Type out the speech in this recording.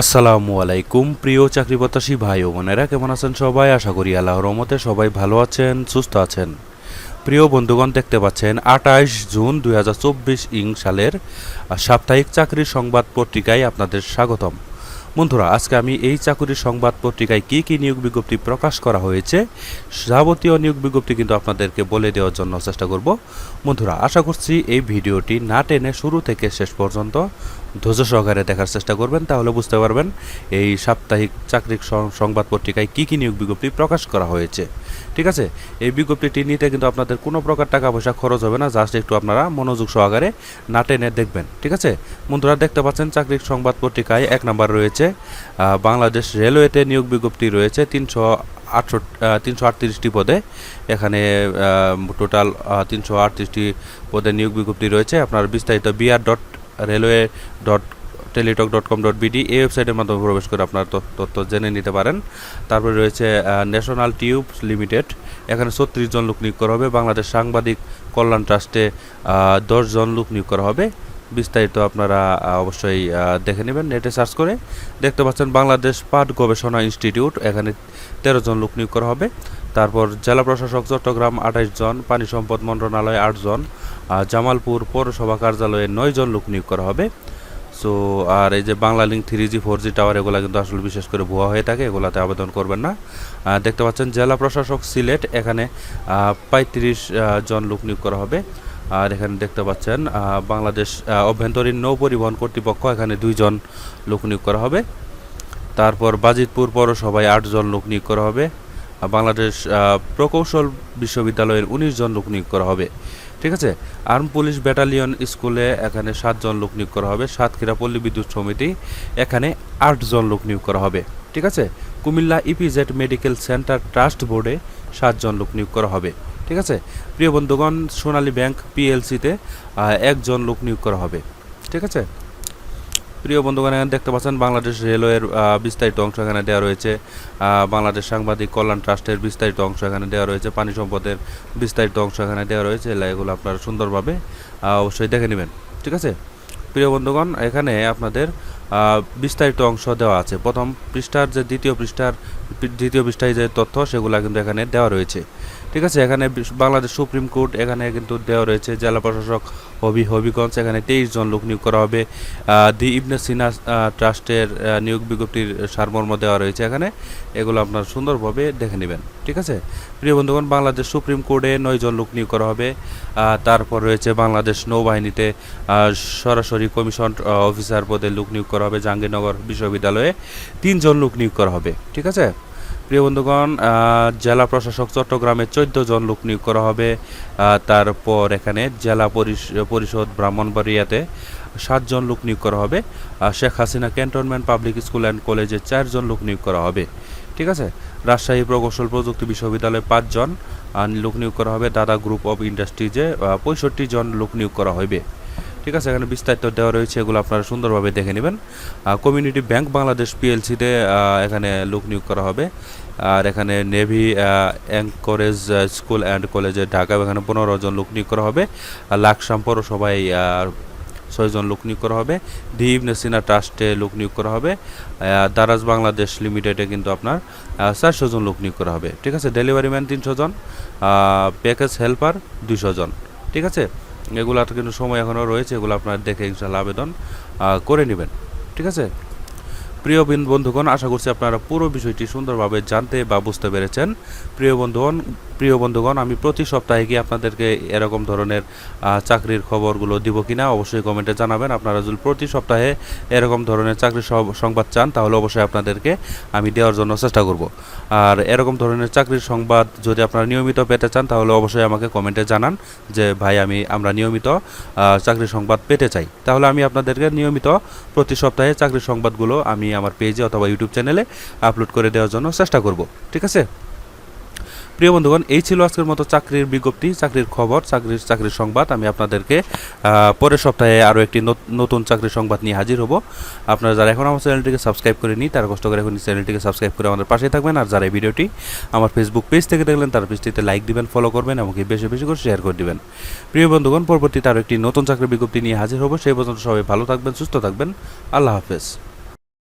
আসসালামু আলাইকুম, প্রিয় চাকরি প্রত্যাশী ভাই ও বোনেরা, কেমন আছেন সবাই? আশা করি আল্লাহ রহমতে সবাই ভালো আছেন, সুস্থ আছেন। প্রিয় বন্ধুগণ, দেখতে পাচ্ছেন আঠাশ জুন দুই হাজার চব্বিশ ইং সালের সাপ্তাহিক চাকরির সংবাদ পত্রিকায় আপনাদের স্বাগতম। বন্ধুরা, আজকে আমি এই চাকরির সংবাদ পত্রিকায় কী কী নিয়োগ বিজ্ঞপ্তি প্রকাশ করা হয়েছে যাবতীয় নিয়োগ বিজ্ঞপ্তি কিন্তু আপনাদেরকে বলে দেওয়ার জন্য চেষ্টা করব। বন্ধুরা, আশা করছি এই ভিডিওটি না টেনে শুরু থেকে শেষ পর্যন্ত ধৈর্য সহকারে দেখার চেষ্টা করবেন, তাহলে বুঝতে পারবেন এই সাপ্তাহিক চাকরির সংবাদ পত্রিকায় কী কী নিয়োগ বিজ্ঞপ্তি প্রকাশ করা হয়েছে। ঠিক আছে? এই বিজ্ঞপ্তিটি নিতে কিন্তু আপনাদের কোনো প্রকার টাকা পয়সা খরচ হবে না, জাস্ট একটু আপনারা মনোযোগ সহকারে না টেনে দেখবেন। ঠিক আছে? বন্ধুরা, দেখতে পাচ্ছেন চাকরির সংবাদ পত্রিকায় এক নাম্বার রয়েছে আহ, বাংলাদেশ রেলওয়েতে নিয়োগ বিজ্ঞপ্তি রয়েছে তিনশো আটষট্টি তিনশো আটত্রিশটি পদে। এখানে টোটাল তিনশো আটত্রিশটি পদে নিয়োগ বিজ্ঞপ্তি রয়েছে। আপনার বিস্তারিত BR dot railway dot Teletalk dot com dot BD এই ওয়েবসাইটের মাধ্যমে প্রবেশ করে আপনার তথ্য- জেনে নিতে পারেন। তারপরে রয়েছে ন্যাশনাল টিউব লিমিটেড এখানে ছত্রিশ জন লোক নিয়োগ করা হবে। বাংলাদেশ সাংবাদিক কল্যাণ ট্রাস্টে দশ জন লোক নিয়োগ করা হবে। বিস্তারিত আপনারা অবশ্যই দেখে নেবেন নেটে সার্চ করে। দেখতে পাচ্ছেন বাংলাদেশ পাট গবেষণা ইনস্টিটিউট এখানে তেরো জন লোক নিয়োগ করা হবে। তারপর জেলা প্রশাসক চট্টগ্রাম আঠাশ জন পানি সম্পদ মন্ত্রণালয় আহ, জামালপুর পৌরসভা কার্যালয়ে নয় জন লোক নিয়োগ করা হবে। সো আর এই যে Banglalink three G four G tower এগুলো কিন্তু আসলে বিশেষ করে ভুয়া হয়ে থাকে এগুলাতে আবেদন করবেন না। দেখতে পাচ্ছেন জেলা প্রশাসক সিলেট এখানে পঁয়ত্রিশ জন লোক নিয়োগ করা হবে। আর এখানে দেখতে পাচ্ছেন বাংলাদেশ অভ্যন্তরীণ নৌ পরিবহন কর্তৃপক্ষ, এখানে দুইজন লোক নিয়োগ করা হবে। তারপর বাজিতপুর পৌরসভায় আটজন লোক নিয়োগ করা হবে। বাংলাদেশ প্রকৌশল বিশ্ববিদ্যালয়ের উনিশ জন লোক নিয়োগ করা হবে। ঠিক আছে? আর্ম পুলিশ ব্যাটালিয়ন স্কুলে এখানে সাতজন লোক নিয়োগ করা হবে। সাতক্ষীরা পল্লী বিদ্যুৎ সমিতি, এখানে আটজন লোক নিয়োগ করা হবে। ঠিক আছে? Comilla EPZ medical centre trust বোর্ডে সাতজন লোক নিয়োগ করা হবে। ঠিক আছে? প্রিয় বন্ধুগণ, সোনালী ব্যাংক পিএলসিতে একজন লোক নিয়োগ করা হবে। ঠিক আছে? প্রিয় বন্ধুগণ, এখানে দেখতে পাচ্ছেন, বাংলাদেশ রেলওয়ের বিস্তারিত অংশ এখানে দেওয়া রয়েছে। বাংলাদেশ সাংবাদিক কল্যাণ ট্রাস্টের বিস্তারিত অংশ এখানে দেওয়া রয়েছে। পানি সম্পদের বিস্তারিত অংশ এখানে দেওয়া রয়েছে। এগুলো আপনারা সুন্দরভাবে অবশ্যই দেখে নেবেন। ঠিক আছে? প্রিয় বন্ধুগণ, এখানে আপনাদের বিস্তারিত অংশ দেওয়া আছে। প্রথম পৃষ্ঠার যে দ্বিতীয় পৃষ্ঠার দ্বিতীয় পৃষ্ঠায় যে তথ্য, সেগুলো কিন্তু এখানে দেওয়া রয়েছে। ঠিক আছে, এখানে বাংলাদেশ সুপ্রিম কোর্ট এখানে কিন্তু দেওয়া রয়েছে, জেলা প্রশাসক হবি হবিগঞ্জ এখানে তেইশ জন লোক নিয়োগ করা হবে। দি ইবনে সিনা ট্রাস্টের নিয়োগ বিজ্ঞপ্তির সারমর্ম দেওয়া রয়েছে এখানে। এগুলো আপনার সুন্দরভাবে দেখে নেবেন। ঠিক আছে? প্রিয় বন্ধুগণ, বাংলাদেশ সুপ্রিম কোর্টে নয় জন লোক নিয়োগ করা হবে। তারপর রয়েছে বাংলাদেশ নৌবাহিনীতে সরাসরি কমিশন অফিসার পদে লোক নিয়োগ করা হবে জাহাঙ্গীরনগর বিশ্ববিদ্যালয়ে। তিনজন লোক নিয়োগ করা হবে, ঠিক আছে? প্রিয় বন্ধুগণ জেলা প্রশাসক চট্টগ্রামে চোদ্দ জন লোক নিয়োগ করা হবে। তারপর এখানে জেলা পরিষ- পরিষদ ব্রাহ্মণবাড়িয়াতে সাতজন লোক নিয়োগ করা হবে। Sheikh Hasina cantonment public school and কলেজে চারজন লোক নিয়োগ করা হবে। ঠিক আছে? রাজশাহী প্রকৌশল প্রযুক্তি বিশ্ববিদ্যালয়ে পাঁচজন লোক নিয়োগ করা হবে দাদা গ্রুপ অফ ইন্ডাস্ট্রিজে পঁয়ষট্টি জন লোক নিয়োগ করা হবে ঠিক আছে? এখানে বিস্তারিত দেওয়া রয়েছে, এগুলো আপনারা সুন্দরভাবে দেখে নেবেন। কমিউনিটি ব্যাংক বাংলাদেশ পিএলসিতে এখানে লোক নিয়োগ করা হবে। আর এখানে নেভি অ্যাঙ্করেজ স্কুল অ্যান্ড কলেজে ঢাকা এখানে পনেরো জন লোক নিয়োগ করা হবে। লাকসাম পৌরসভায় ছয়জন লোক নিয়োগ করা হবে। দিব নেসিনা, ট্রাস্টে লোক নিয়োগ করা হবে। দারাজ বাংলাদেশ লিমিটেডে কিন্তু আপনার চারশো জন লোক নিয়োগ করা হবে। ঠিক আছে? ডেলিভারি ম্যান তিনশো জন প্যাকেজ হেল্পার দুইশো জন। ঠিক আছে? এগুলার কিন্তু সময় এখনও রয়েছে, এগুলো আপনার দেখে ইনশাল্লাহ আবেদন করে নেবেন। ঠিক আছে? প্রিয় বিন- বন্ধুগণ, আশা করছি আপনারা পুরো বিষয়টি সুন্দরভাবে জানতে বা বুঝতে পেরেছেন। প্রিয় বন্ধুগণ প্রিয় বন্ধুগণ, আমি প্রতি সপ্তাহে গিয়ে আপনাদেরকে এরকম ধরনের চাকরির খবরগুলো দিব কিনা অবশ্যই কমেন্টে জানাবেন। আপনারা যদি প্রতি সপ্তাহে এরকম ধরনের চাকরির সংবাদ চান, তাহলে অবশ্যই আপনাদেরকে আমি দেওয়ার জন্য চেষ্টা করব। আর এরকম ধরনের চাকরির সংবাদ যদি আপনারা নিয়মিত পেতে চান, তাহলে অবশ্যই আমাকে কমেন্টে জানান যে, ভাই, আমি, আমরা নিয়মিত চাকরির সংবাদ পেতে চাই। তাহলে আমি আপনাদেরকে নিয়মিত প্রতি সপ্তাহে চাকরির সংবাদগুলো আমি আমার পেজে অথবা ইউটিউব চ্যানেলে আপলোড করে দেওয়ার জন্য চেষ্টা করব, ঠিক আছে? প্রিয় বন্ধুগণ, এই ছিল আজকের মতো চাকরির বিজ্ঞপ্তি, চাকরির খবর, চাকরির চাকরির সংবাদ। আমি আপনাদেরকে পরের সপ্তাহে আরও একটি নতুন চাকরির সংবাদ নিয়ে হাজির হব। আপনারা যারা এখন আমার চ্যানেলটিকে সাবস্ক্রাইব করে নিই তারা কষ্ট করে এখন চ্যানেলটিকে সাবস্ক্রাইব করে আমাদের পাশে থাকবেন। আর যারা এই ভিডিওটি আমার ফেসবুক পেজ থেকে দেখলেন, তার পেজটিতে লাইক দিবেন ফলো করবেন এবং বেশি বেশি করে শেয়ার করে দিবেন। প্রিয় বন্ধুগণ, পরবর্তীতে আরও একটি নতুন চাকরির বিজ্ঞপ্তি নিয়ে হাজির হব। সেই পর্যন্ত সবাই ভালো থাকবেন, সুস্থ থাকবেন। আল্লাহ হাফেজ।